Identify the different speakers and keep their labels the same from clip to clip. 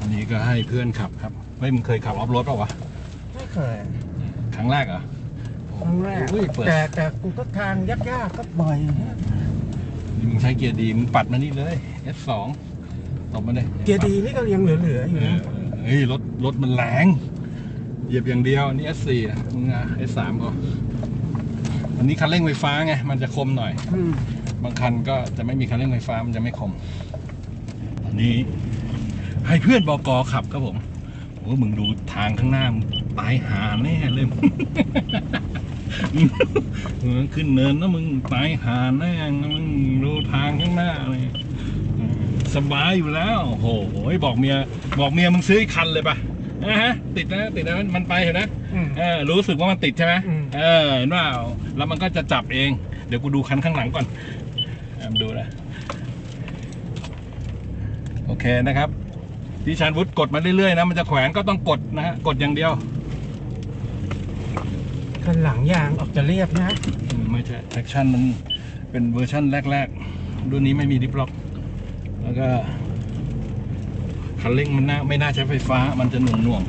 Speaker 1: อันนี้ก็ให้เพื่อนขับครับไม่มึงเคยขับออฟโรดป่าวะ
Speaker 2: ไม่เคย
Speaker 1: ครั้งแรกเหรอ
Speaker 2: ครั้งแรก
Speaker 1: อุ้ยเปิด
Speaker 2: แต่แต่กูก็ทางยากๆก็บ่อย
Speaker 1: มึงใช้เกียร์ดีมึงปัดมานี่เลย S2 ตบมาเลย
Speaker 2: เกียร์ดีนี่ก็ยังเหลือๆอยู่
Speaker 1: เอ
Speaker 2: นะ
Speaker 1: อเฮ้ยรถรถมันแรงเหยียบอย่างเดียวอันนี้ S4 นะมึงอะ S3 ก็อันนี้คันเร่งไฟฟ้าไงมันจะคมหน่อย
Speaker 2: ม
Speaker 1: บางคันก็จะไม่มีคันเร่งไฟฟ้ามันจะไม่คมอันนี้ให้เพื่อนบกขับครับผมโอ้มึงดูทางข้างหน้ามึงตายหาแน่เลยมึงขึ้นเนินนะมึงตายหาแน่มึงดูทางข้างหน้าเลยสบายอยู่แล้วโอ้โหบอกเมียบอกเมียมึงซื้ออีกคันเลยปะนะฮะติดนะติดนะมันไปเห็นนะ
Speaker 2: อืม
Speaker 1: เออรู้สึกว่ามันติดใช่ไหม
Speaker 2: อืม
Speaker 1: เออเห็นว่าแล้วมันก็จะจับเอง เดี๋ยวกูดูคันข้างหลังก่อนอะมา ดูนะ โอเคนะครับ ที่ชานวุฒิกดมาเรื่อยๆนะ มันจะแขวนก็ต้องกดนะฮะ กดอย่างเดียว
Speaker 2: คันหลังยางออกจะเรียบนะ
Speaker 1: อืมไม่ใช่ traction มันเป็นเวอร์ชั่นแรกๆ รุ่นนี้ไม่มีดิฟล็อก แล้วก็คันเร่งมันน่าไม่น่าใช้ไฟฟ้า มันจะหน่วงหน่วง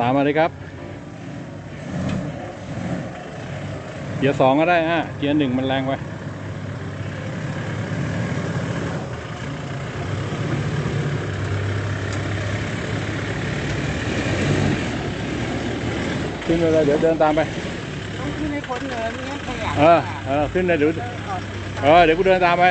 Speaker 1: ตามมาเลยครับ เกียร์สองก็ได้ฮะเกียร์หนึ่งมันแรงไปขึ้นไปเลยเดี๋ยวเดินตามไป
Speaker 2: ต้องขึ้นให้พ้นเนินไม่งั้นขยะ
Speaker 1: เออเออขึ้นเลยเดี๋ยวเออเดี๋ยวกูเดินตามไป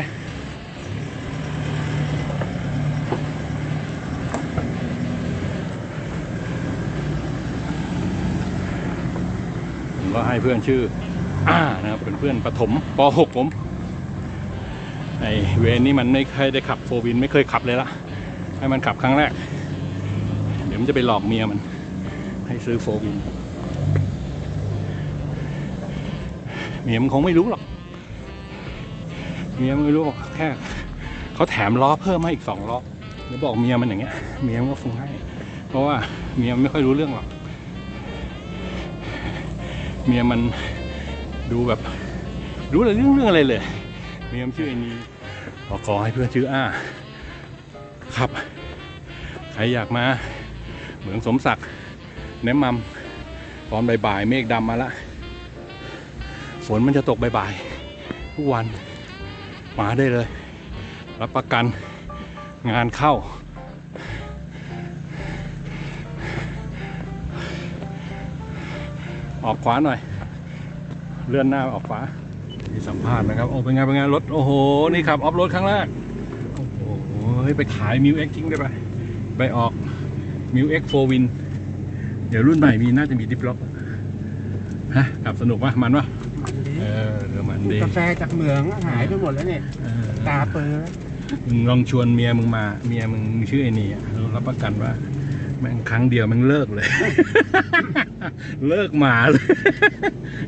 Speaker 1: ก็ให้เพื่อนชื่ออ่านะครับเป็นเพื่อนปฐมป .6 ผมไอเวนนี่มันไม่เคยได้ขับโฟวินไม่เคยขับเลยละให้มันขับครั้งแรก เดี๋ยวมันจะไปหลอกเมียมัน ให้ซื้อโฟวินเมียมันคงไม่รู้หรอกเมียมันไม่รู้หรอกแค่เขาแถมล้อเพิ่มให้อีกสองล้อเดี๋ยวบอกเมียมันอย่างเงี้ยเมียมันก็คงให้ เพราะว่าเมียมันไม่ค่อยรู้เรื่องหรอก เมียมันดูแบบรู้อะไรเรื่องเรื่องอะไรเลย เมียมชื่อไอ้นี้ขอขอให้เพื่อนชื่ออ้าครับ ใครอยากมาเหมืองสมศักดิ์แนะนำตอนบ่ายๆเมฆดำมาละฝนมันจะตกบ่ายๆทุกวันมาได้เลย รับประกันงานเข้า ออกขวาหน่อย เลื่อนหน้าออกขวามีสัมภาษณ์นะครับ โอ้เป็นไงเป็นไงรถ โอ้โห นี่ขับออฟโรดครั้งแรก โอ้โห ไปขายมิวเอ็กทิ้งได้ไปไปออกมิวเอ็กโฟวิน เดี๋ยวรุ่นใหม่มีน่าจะมีดิฟล็อก ฮะขับสนุกปะมันปะ
Speaker 2: มันดี
Speaker 1: เออเดี๋ยวมันดี
Speaker 2: กาแฟจากเหมืองหายไปหมดแล้วเนี่ย
Speaker 1: เออ
Speaker 2: ตาเปลือ
Speaker 1: มึงลองชวนเมียมึงมา เมียมึงชื่อไอ้นี่อะรับประกันว่า แม่งครั้งเดียวแม่งเลิกเลย เลิกหมาเลย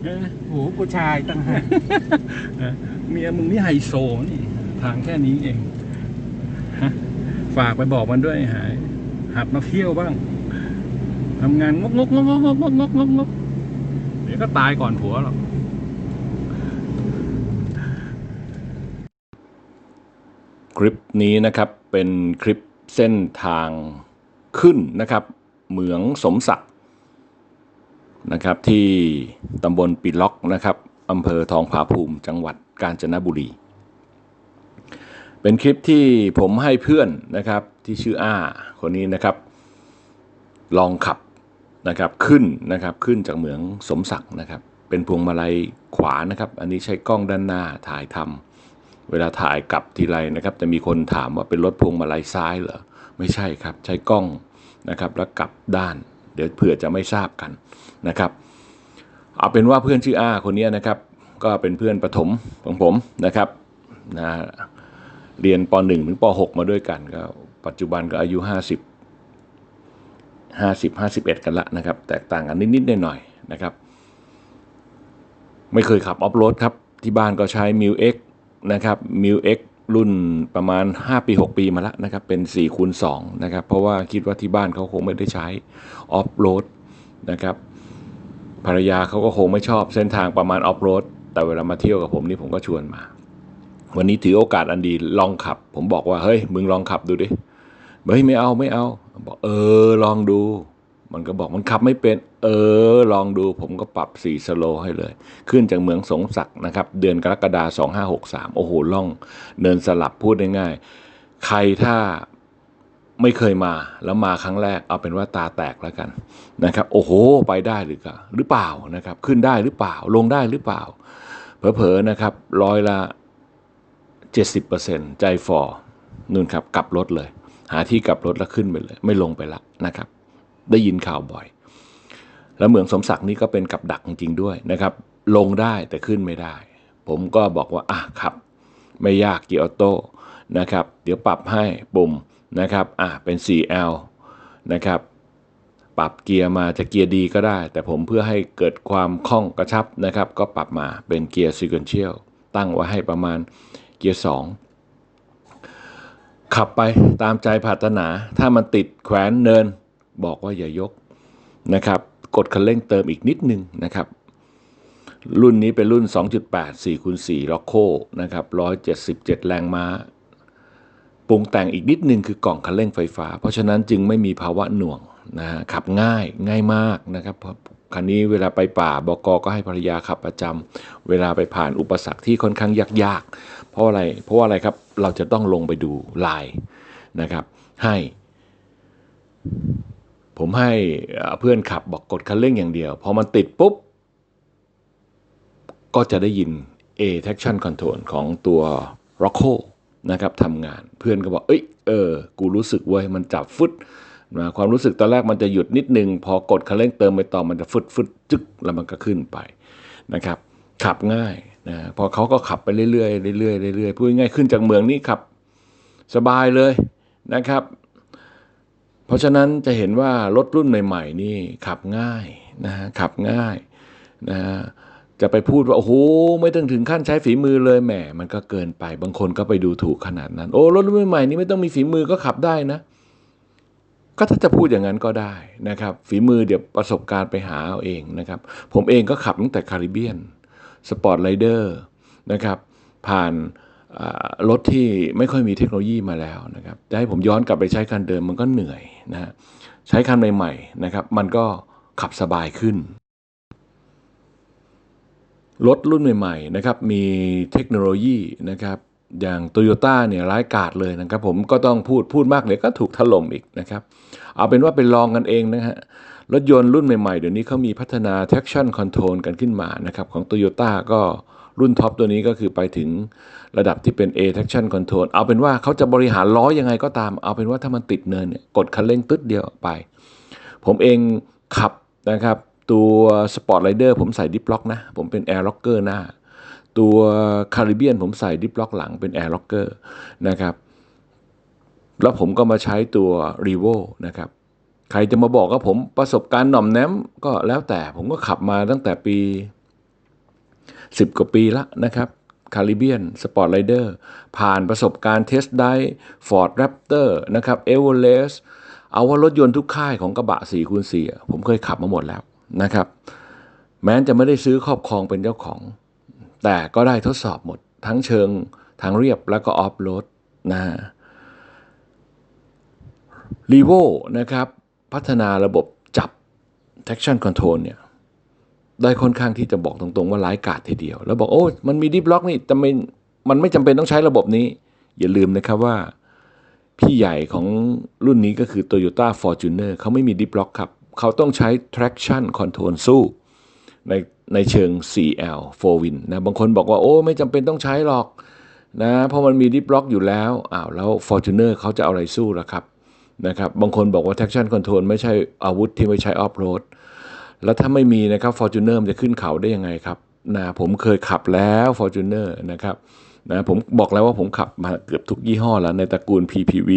Speaker 1: เออ
Speaker 2: โอ้โหผู้ชายตั้งหาก
Speaker 1: เออเมียมึงนี่ไฮโซนี่ ทางแค่นี้เองฮะฝากไปบอกมันด้วยหาย หัดมาเที่ยวบ้างทำงานงกงกงกงกงกงกงกงกเดี๋ยวก็ตายก่อนผัวหรอก
Speaker 3: คลิปนี้นะครับเป็นคลิปเส้นทาง ขึ้นนะครับเหมืองสมศักดิ์นะครับที่ตำบลปิล็อกนะครับอำเภอทองผาภูมิจังหวัดกาญจนบุรี เป็นคลิปที่ผมให้เพื่อนนะครับที่ชื่ออ้าคนนี้นะครับลองขับนะครับขึ้นนะครับขึ้นจากเหมืองสมศักดิ์นะครับ เป็นพวงมาลัยขวานะครับ อันนี้ใช้กล้องด้านหน้าถ่ายทำเวลาถ่ายกลับทีไรนะครับ จะมีคนถามว่าเป็นรถพวงมาลัยซ้ายเหรอ ไม่ใช่ครับ ใช้กล้องนะครับแล้วกลับด้าน เดี๋ยวเผื่อจะไม่ทราบกันนะครับ เอาเป็นว่าเพื่อนชื่ออาคนนี้นะครับ ก็เป็นเพื่อนประถมของผมนะครับนะเรียนป .1 ถึงป .6 มาด้วยกันก็ปัจจุบันก็อายุ 50 50 51 กันละนะครับ แตกต่างกันนิด ๆ หน่อยๆนะครับ ไม่เคยขับออฟโรดครับ ที่บ้านก็ใช้ m ิว X นะครับ m ิว X
Speaker 1: รุ่นประมาณ 5 ปี 6 ปีมาแล้วนะครับ เป็น4คูณ2นะครับ เพราะว่าคิดว่าที่บ้านเขาคงไม่ได้ใช้ออฟโรดนะครับภรรยาเขาก็คงไม่ชอบเส้นทางประมาณออฟโรดแต่เวลามาเที่ยวกับผมนี่ผมก็ชวนมา วันนี้ถือโอกาสอันดีลองขับ ผมบอกว่าเฮ้ยมึงลองขับดูดิเฮ้ยไม่เอาไม่เอาบอกเออลองดู มันก็บอกมันขับไม่เป็น เออ ลองดูผมก็ปรับสีสโลให้เลย ขึ้นจากเมืองสงศักดิ์นะครับ เดือนกรกฎาสองห้าหกสามโอ้โห ล่อง เนินสลับพูดง่ายๆ ใครถ้าไม่เคยมาแล้วมาครั้งแรกเอาเป็นว่าตาแตกแล้วกันนะครับ โอ้โห ไปได้หรือเปล่าหรือเปล่านะครับ ขึ้นได้หรือเปล่าลงได้หรือเปล่า เผลอๆนะครับร้อยละเจ็ดสิบเปอร์เซ็นใจฟอนู่นครับกลับรถเลย หาที่กลับรถแล้วขึ้นไปเลย ไม่ลงไปละนะครับ ได้ยินข่าวบ่อย แล้วเมืองสมศักดิ์นี่ก็เป็นกับดักจริงๆด้วยนะครับ ลงได้แต่ขึ้นไม่ได้ ผมก็บอกว่าอะครับ ไม่ยากเกียร์ออโต้นะครับ เดี๋ยวปรับให้ปุ่มนะครับอะเป็น 4L นะครับปรับเกียร์มาจะเกียร์ดีก็ได้ แต่ผมเพื่อให้เกิดความคล่องกระชับนะครับ ก็ปรับมาเป็นเกียร์ sequential ตั้งไว้ให้ประมาณเกียร์ 2 ขับไปตามใจปราถนา ถ้ามันติดแขวนเนิน บอกว่าอย่ายกนะครับ กดคันเร่งเติมอีกนิดนึงนะครับ รุ่นนี้เป็นรุ่น 2.8 4คูณ4ล็อกโคนะครับ177 แรงม้า ปรุงแต่งอีกนิดนึงคือกล่องคันเร่งไฟฟ้า เพราะฉะนั้นจึงไม่มีภาวะหน่วงนะฮะขับง่ายง่ายมากนะครับเพราะคันนี้เวลาไปป่าบกก็ให้ภรรยาขับประจำเวลาไปผ่านอุปสรรคที่ค่อนข้างยากๆ เพราะอะไรเพราะว่าอะไรครับเราจะต้องลงไปดูลายนะครับ ให้ ผมให้เพื่อนขับบอกกดคันเร่งอย่างเดียว พอมันติดปุ๊บ ก็จะได้ยิน A traction control ของตัว Rocco นะครับทำงานเพื่อนก็บอก เอ้ยเออ กูรู้สึกเว้ย มันจับฟึดนะความรู้สึกตอนแรกมันจะหยุดนิดนึง พอกดคันเร่งเติมไปต่อมันจะฟึดฟึดจึ๊กแล้วมันก็ขึ้นไปนะครับ ขับง่ายนะพอเขาก็ขับไปเรื่อยๆเรื่อยๆเรื่อยๆพูดง่ายขึ้นจากเมืองนี้ขับ สบายเลยนะครับ เพราะฉะนั้นจะเห็นว่ารถรุ่นใหม่ๆนี่ขับง่ายนะฮะขับง่ายนะฮะจะไปพูดว่าโอ้โหไม่ต้องถึงขั้นใช้ฝีมือเลยแหมมันก็เกินไป บางคนก็ไปดูถูกขนาดนั้น โอ้รถรุ่นใหม่ๆนี่ไม่ต้องมีฝีมือก็ขับได้นะ ก็ถ้าจะพูดอย่างนั้นก็ได้นะครับ ฝีมือเดี๋ยวประสบการณ์ไปหาเอาเองนะครับ ผมเองก็ขับตั้งแต่คาริเบียนสปอร์ตไรเดอร์นะครับ ผ่าน รถที่ไม่ค่อยมีเทคโนโลยีมาแล้วนะครับจะให้ผมย้อนกลับไปใช้คันเดิมมันก็เหนื่อยนะใช้คันใหม่ๆนะครับ มันก็ขับสบายขึ้นรถรุ่นใหม่ๆนะครับมีเทคโนโลยีนะครับอย่างโตโยต้าเนี่ยร้ายกาจเลยนะครับ ผมก็ต้องพูดพูดมากเลยก็ถูกถล่มอีกนะครับ เอาเป็นว่าเป็นลองกันเองนะฮะรถยนต์รุ่นใหม่ๆ เดี๋ยวนี้เขามีพัฒนา traction control กันขึ้นมานะครับ ของ Toyota ก็ รุ่นท็อปตัวนี้ก็คือไปถึงระดับที่เป็น A traction control เอาเป็นว่าเขาจะบริหารล้อยังไงก็ตาม เอาเป็นว่าถ้ามันติดเนินเนี่ยกดคันเร่งตึ๊ดเดียวไป ผมเองขับนะครับ ตัว Sport Rider ผมใส่ดิฟล็อกนะ ผมเป็น Air Locker หน้า ตัวคาริเบียนผมใส่ดิฟล็อกหลังเป็น Air Locker นะครับแล้วผมก็มาใช้ตัว r e v o นะครับ ใครจะมาบอกว่าผมประสบการณ์หน่อมแนมก็แล้วแต่ผมก็ขับมาตั้งแต่ปี 10 กว่าปีละนะครับคาริเบียนสปอร์ตไรเดอร์ผ่านประสบการณ์เทสไดฟอร์ดแรปเตอร์นะครับเอเวอเรสต์เอาว่ารถยนต์ทุกค่ายของกระบะ4คูณ4ผมเคยขับมาหมดแล้วนะครับ แม้จะไม่ได้ซื้อครอบครองเป็นเจ้าของ แต่ก็ได้ทดสอบหมดทั้งเชิงทางเรียบแล้วก็ออฟโรดนะฮะรีโวนะครับ พัฒนาระบบจับ traction control เนี่ย ได้ค่อนข้างที่จะบอกตรงๆว่าร้ายกาจทีเดียว แล้วบอกโอ้มันมีดิฟล็อกนี่แต่ไม่มันไม่จำเป็นต้องใช้ระบบนี้ อย่าลืมนะครับว่า พี่ใหญ่ของรุ่นนี้ก็คือ Toyota Fortuner เขาไม่มีดิฟล็อกครับ เขาต้องใช้ traction control สู้ในในเชิง 4L 4 win นะบางคนบอกว่าโอ้ไม่จำเป็นต้องใช้หรอกนะเพราะมันมีดิฟล็อกอยู่แล้วอ้าวแล้ว Fortuner เขาจะเอาอะไรสู้ล่ะครับนะครับบางคนบอกว่า traction control ไม่ใช่อาวุธที่ไม่ใช่ off road แล้วถ้าไม่มีนะครับ Fortuner มันจะขึ้นเขาได้ยังไงครับนะผมเคยขับแล้ว Fortuner นะครับนะผมบอกแล้วว่าผมขับมาเกือบทุกยี่ห้อแล้วในตระกูล PPV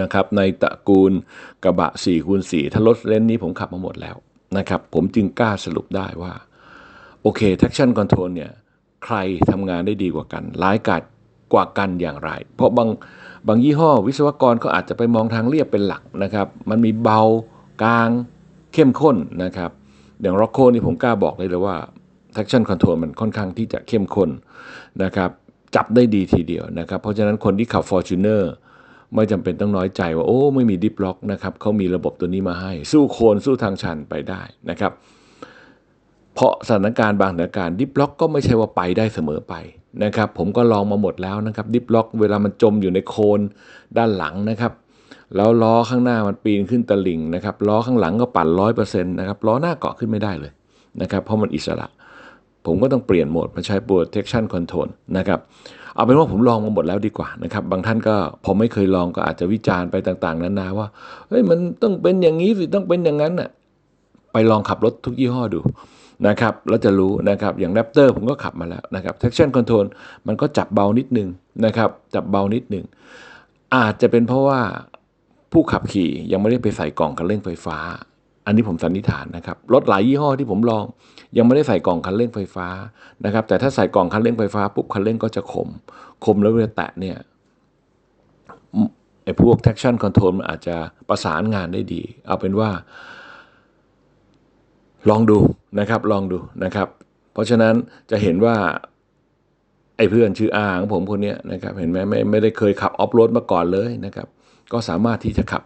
Speaker 1: นะครับในตระกูลกระบะ4คูณ4ถ้ารถเลนนี้ผมขับมาหมดแล้วนะครับผมจึงกล้าสรุปได้ว่า โอเค traction control เนี่ยใครทำงานได้ดีกว่ากันร้ายกาจกว่ากันอย่างไร เพราะบางบางยี่ห้อวิศวกรก็อาจจะไปมองทางเรียบเป็นหลักนะครับ มันมีเบากลาง เข้มข้นนะครับ อย่าง r o c k o นี่ผมกล้าบอกเลยเลยว่า traction control มันค่อนข้างที่จะเข้มข้นนะครับจับได้ดีทีเดียวนะครับ เพราะฉะนั้นคนที่ขับ Fortuner ไม่จำเป็นต้องน้อยใจว่าโอ้ไม่มีดิฟล็อกนะครับเขามีระบบตัวนี้มาให้ สู้โคนสู้ทางชันไปได้นะครับ เพราะสถานการณ์บางสถานการณ์ดิฟล็อกก็ไม่ใช่ว่าไปได้เสมอไปนะครับ ผมก็ลองมาหมดแล้วนะครับดิฟล็อกเวลามันจมอยู่ในโคนด้านหลังนะครับ แล้วล้อข้างหน้ามันปีนขึ้นตะลิ่งนะครับล้อข้างหลังก็ปั่นร้อยเปอร์เซ็นต์นะครับล้อหน้าเกาะขึ้นไม่ได้เลยนะครับเพราะมันอิสระ ผมก็ต้องเปลี่ยนโหมดมาใช้ protection control นะครับเอาเป็นว่าผมลองมาหมดแล้วดีกว่านะครับบางท่านก็พอไม่เคยลองก็อาจจะวิจารณ์ไปต่างๆนานาว่าเฮ้ยมันต้องเป็นอย่างนี้สิต้องเป็นอย่างนั้นน่ะไปลองขับรถทุกยี่ห้อดูนะครับแล้วจะรู้นะครับอย่าง Raptor ผมก็ขับมาแล้วนะครับ traction control มันก็จับเบานิดนึงนะครับจับเบานิดนึงอาจจะเป็นเพราะว่า ผู้ขับขี่ยังไม่ได้ไปใส่กล่องคันเร่งไฟฟ้า อันนี้ผมสันนิษฐานนะครับรถหลายยี่ห้อที่ผมลอง ยังไม่ได้ใส่กล่องคันเร่งไฟฟ้านะครับ แต่ถ้าใส่กล่องคันเร่งไฟฟ้าปุ๊บคันเร่งก็จะคมคมแล้วเวลาแตะเนี่ยไอ้พวก traction control มันอาจจะประสานงานได้ดี เอาเป็นว่า ลองดูนะครับลองดูนะครับ เพราะฉะนั้นจะเห็นว่าไอ้เพื่อนชื่ออาของผมคนนี้นะครับ เห็นไหมไม่ไม่ได้เคยขับออฟโรดมาก่อนเลยนะครับ ก็สามารถที่จะขับ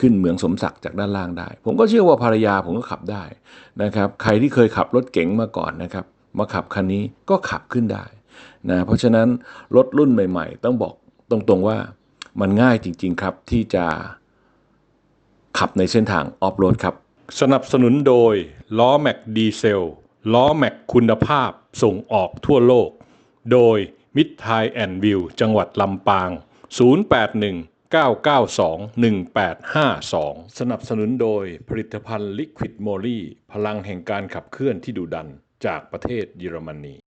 Speaker 1: ขึ้นเหมืองสมศักดิ์จากด้านล่างได้ ผมก็เชื่อว่าภรรยาผมก็ขับได้นะครับ ใครที่เคยขับรถเก๋งมาก่อนนะครับ มาขับคันนี้ก็ขับขึ้นได้นะเพราะฉะนั้นรถรุ่นใหม่ ๆ ต้องบอกตรงๆว่ามันง่ายจริง ๆ ครับที่จะขับในเส้นทางออฟโรดครับ
Speaker 4: สนับสนุนโดยล้อแม็กดีเซลล้อแม็กคุณภาพส่งออกทั่วโลก โดยมิตรไทยแอนด์วิวจังหวัดลำปาง 081 992 1852 สนับสนุนโดยผลิตภัณฑ์ลิควิดโมลี่พลังแห่งการขับเคลื่อนที่ดุดันจากประเทศเยอรมนี